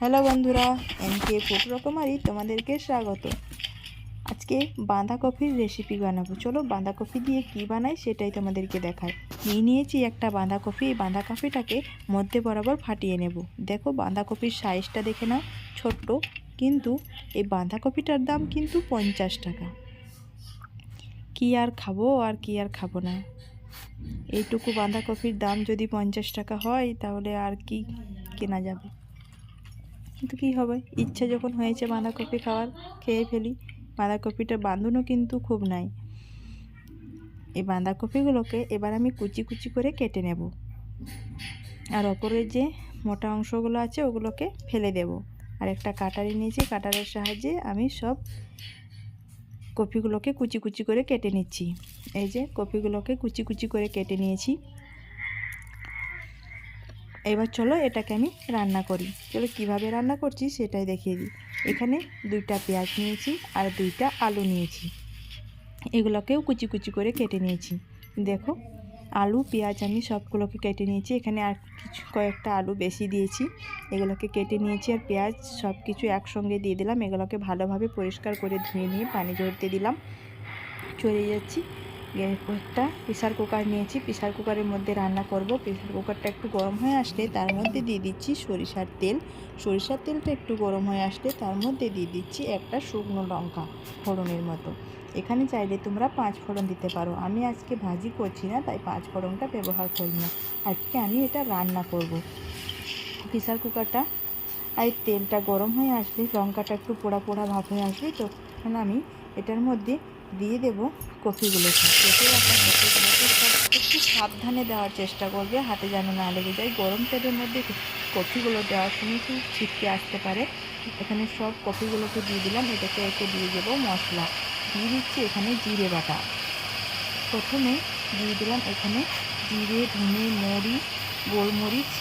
Hello বন্ধুরা NK food রকমারি তোমাদেরকে স্বাগত। আজকে বাঁধাকপির রেসিপি বানাবো। চলো বাঁধাকপি দিয়ে কি বানাই সেটাই তোমাদেরকে দেখায় নিয়ে নিয়েছি একটা বাঁধাকপি, এই বাঁধাকপিটাকে মধ্যে বরাবর ফাটিয়ে নেব। দেখো বাঁধাকপির সাইজটা দেখে নাও, ছোট্ট, কিন্তু এই বাঁধাকপিটার দাম কিন্তু পঞ্চাশ টাকা। কি আর খাব আর কি আর খাব না। এইটুকু বাঁধাকপির দাম যদি পঞ্চাশ টাকা হয়, তাহলে আর কি কেনা যাবে? কিন্তু কী হবে? ইচ্ছা যখন হয়েছে বাঁধাকপি খাওয়ার, খেয়ে ফেলি। বাঁধাকপিটা বাঁধনও কিন্তু খুব নাই। এই বাঁধাকপিগুলোকে এবার আমি কুচি কুচি করে কেটে নেব। আর ওপরের যে মোটা অংশগুলো আছে, ওগুলোকে ফেলে দেব। আর একটা কাটারি নিয়েছি, কাটারের সাহায্যে আমি সব কপিগুলোকে কুচি কুচি করে কেটে নিচ্ছি। এই যে কপিগুলোকে কুচি কুচি করে কেটে নিয়েছি। এবার চলো এটাকে আমি রান্না করি। চলো কীভাবে রান্না করছি সেটাই দেখিয়ে দিই। এখানে দুইটা পেঁয়াজ নিয়েছি আর দুইটা আলু নিয়েছি। এগুলোকেও কুচি কুচি করে কেটে নিয়েছি। দেখো, আলু, পেঁয়াজ আমি সবগুলোকে কেটে নিয়েছি। এখানে আর কিছু, কয়েকটা আলু বেশি দিয়েছি। এগুলোকে কেটে নিয়েছি আর পেঁয়াজ সব কিছু একসঙ্গে দিয়ে দিলাম। এগুলোকে ভালোভাবে পরিষ্কার করে ধুয়ে নিয়ে পানি ঝরতে দিলাম। চলে যাচ্ছি একটা প্রেশার কুকার নিয়েছি। প্রেশার কুকারের মধ্যে রান্না করব। প্রেশার কুকারটা একটু গরম হয়ে আসলে তার মধ্যে দিয়ে দিচ্ছি সরিষার তেল। সরিষার তেলটা একটু গরম হয়ে আসলে তার মধ্যে দিয়ে দিচ্ছি একটা শুকনো লঙ্কা ফোড়নের মতো। এখানে চাইলে তোমরা পাঁচ ফোড়ন দিতে পারো। আমি আজকে ভাজি করছি না, তাই পাঁচ ফোড়নটা ব্যবহার করি না। আজকে আমি এটা রান্না করব। প্রেশার কুকারটা আর তেলটা গরম হয়ে আসলে লঙ্কাটা একটু পোড়া পোড়া ভাব হয়ে আসবে, তখন আমি এটার মধ্যে দিয়ে দেব কপিগুলোকে একটু সাবধানে দেওয়ার চেষ্টা করবে, হাতে যেন না লেগে যায়। গরম তেলের মধ্যে কপিগুলো দেওয়ার সময় একটু ছিটকে আসতে পারে। এখানে সব কপিগুলোকে দিয়ে দিলাম এটাকে একে দিয়ে দেবো মশলা। দিয়ে দিচ্ছি এখানে জিরে বাটা। প্রথমে দিয়ে দিলাম এখানে জিরে, ধনে, মরি, গোলমরিচ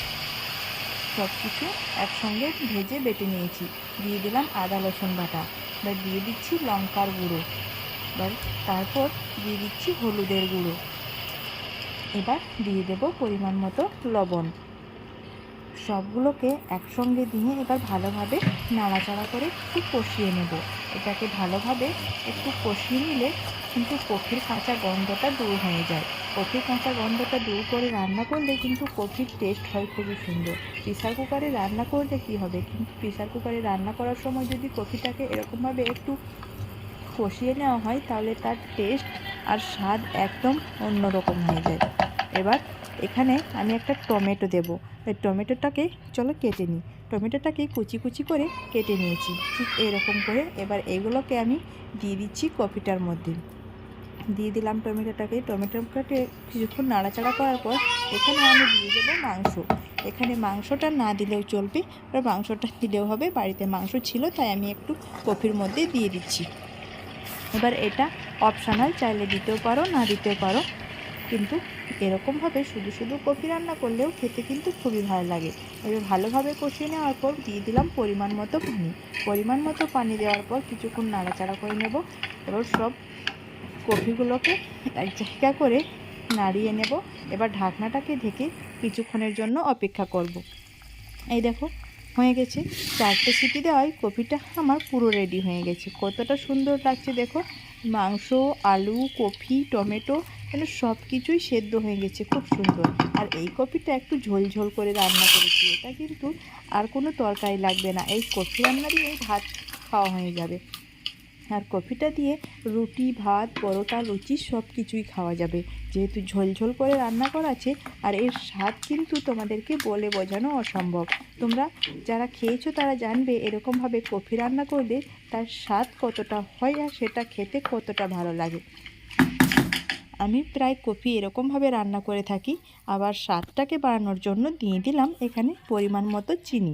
সব কিছু একসঙ্গে ভেজে বেটে নিয়েছি। দিয়ে দিলাম আদা, রসুন বাটা। এবার দিয়ে দিচ্ছি লঙ্কার গুঁড়ো। এবার তারপর দিয়ে দিচ্ছি হলুদের গুঁড়ো। এবার দিয়ে দেব পরিমাণ মতো লবণ। সবগুলোকে একসঙ্গে দিয়ে এবার ভালোভাবে নাড়াচাড়া করে একটু কষিয়ে নেব। এটাকে ভালোভাবে একটু কষিয়ে নিলে কিন্তু কফির কাঁচা গন্ধটা দূর হয়ে যায়। কফির কাঁচা গন্ধটা দূর করে রান্না করলে কিন্তু কফির টেস্ট হয় খুবই সুন্দর। প্রেসার কুকারে রান্না করলে কী হবে? কিন্তু প্রেসার কুকারে রান্না করার সময় যদি কফিটাকে এরকমভাবে একটু কষিয়ে নেওয়া হয়, তাহলে তার টেস্ট আর স্বাদ একদম অন্যরকম হয়ে যায়। এবার এখানে আমি একটা টমেটো দেব। এই টমেটোটাকে চলো কেটে নিই। টমেটোটাকে কুচি কুচি করে কেটে নিয়েছি। ঠিক এরকম করে এবার এগুলোকে আমি দিয়ে দিচ্ছি কফিটার মধ্যে। দিয়ে দিলাম টমেটোটাকে। টমেটোটাকে কিছুক্ষণ নাড়াচাড়া করার পর এখানে আমি দিয়ে দেবো মাংস। এখানে মাংসটা না দিলেও চলবে আর মাংসটা দিলেও হবে। বাড়িতে মাংস ছিল, তাই আমি একটু কফির মধ্যে দিয়ে দিচ্ছি। এবার এটা অপশানাল চাইলে দিতেও পারো, না দিতেও পারো। কিন্তু এরকমভাবে শুধু শুধু কফি রান্না করলেও খেতে কিন্তু খুবই ভালো লাগে। এবার ভালোভাবে কষিয়ে নেওয়ার পর দিয়ে দিলাম পরিমাণ মতো পানি। পরিমাণ মতো পানি দেওয়ার পর কিছুক্ষণ নাড়াচাড়া করে নেব। এবার সব কফিগুলোকে এক জায়গা করে নাড়িয়ে নেব। এবার ঢাকনাটাকে ঢেকে কিছুক্ষণের জন্য অপেক্ষা করব। এই দেখো হয়ে গেছে। চারটে সিটি দেওয়ায় কপিটা আমার পুরো রেডি হয়ে গেছে। কতটা সুন্দর লাগছে দেখো। মাংস, আলু, কপি, টমেটো মানে সব কিছুই সেদ্ধ হয়ে গেছে, খুব সুন্দর। আর এই কপিটা একটু ঝোল ঝোল করে রান্না করেছি, এটা কিন্তু আর কোনো তরকারি লাগবে না। এই কপি রান্না দিয়ে ভাত খাওয়া হয়ে যাবে। আর কফিটা দিয়ে রুটি, ভাত, পরোটা, লুচি সব কিছুই খাওয়া যাবে। যেহেতু ঝোলঝোল করে রান্না করা আছে, আর এর স্বাদ কিন্তু তোমাদেরকে বলে বোঝানো অসম্ভব। তোমরা যারা খেয়েছো তারা জানবে এরকমভাবে কফি রান্না করলে তার স্বাদ কতটা হয় আর সেটা খেতে কতটা ভালো লাগে। আমি প্রায় কফি এরকমভাবে রান্না করে থাকি, আবার স্বাদটাকে বাড়ানোর জন্য দিয়ে দিলাম এখানে পরিমাণ মতো চিনি।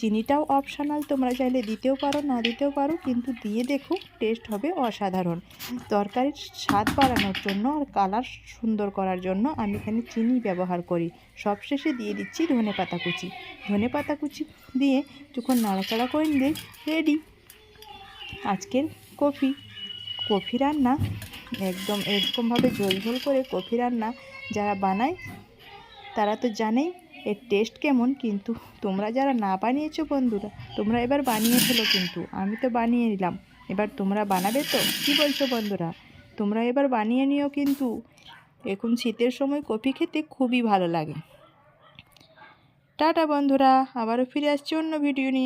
চিনিটাও অপশানাল তোমরা চাইলে দিতেও পারো, না দিতেও পারো, কিন্তু দিয়ে দেখো টেস্ট হবে অসাধারণ। তরকারির স্বাদ বাড়ানোর জন্য আর কালার সুন্দর করার জন্য আমি এখানে চিনি ব্যবহার করি। সবশেষে দিয়ে দিচ্ছি ধনে পাতা কুচি। ধনে পাতা কুচি দিয়ে যখন নাড়াচাড়া করে নিলে রেডি আজকের কফি। কফি রান্না একদম এরকমভাবে ঝোল ঝোল করে কফি রান্না যারা বানায়, তারা তো জানেই এর টেস্ট কেমন? কিন্তু তোমরা যারা না বানিয়েছো বন্ধুরা, তোমরা এবার বানিয়ে ফেলো কিন্তু। আমি তো বানিয়ে নিলাম। এবার তোমরা বানাবে তো? কি বলছো বন্ধুরা? তোমরা এবার বানিয়ে নিও কিন্তু। এখন শীতের সময় কফি খেতে খুবই ভালো লাগে। টাটা বন্ধুরা, আবারও ফিরে আসছি অন্য ভিডিও নিয়ে।